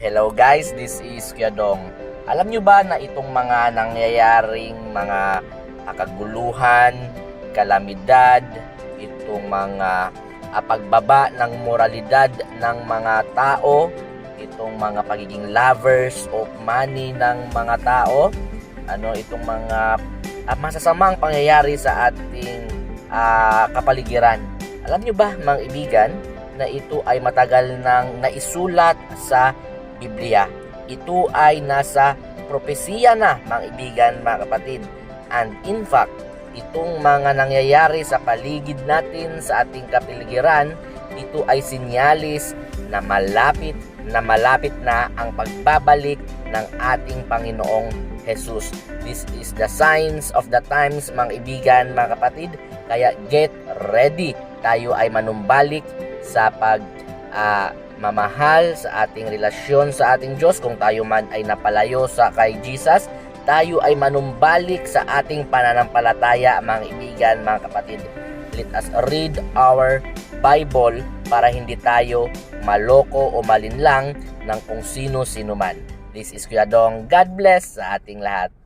Hello guys, this is Kuya Dong. Alam nyo ba na itong mga nangyayaring mga kaguluhan, kalamidad, itong mga ah, pagbaba ng moralidad ng mga tao, itong mga pagiging lovers of money ng mga tao, ano itong mga ah, masasamang pangyayari sa ating ah, kapaligiran. Alam nyo ba mga ibigan na ito ay matagal nang naisulat sa Biblia. Ito ay nasa propesiya na, mga ibigan, mga kapatid. And in fact, itong mga nangyayari sa paligid natin sa ating kapiligiran, ito ay sinyalis na malapit na malapit na ang pagbabalik ng ating Panginoong Jesus. This is the signs of the times, mga ibigan, mga kapatid. Kaya get ready. Tayo ay manumbalik sa pag ah, mamahal sa ating relasyon sa ating Diyos. Kung tayo man ay napalayo sa kay Jesus tayo ay manumbalik sa ating pananampalataya mga ibigan mga kapatid. Let us read our Bible para hindi tayo maloko o malinlang ng kung sino-sino man. This is Kuya Dong. God bless sa ating lahat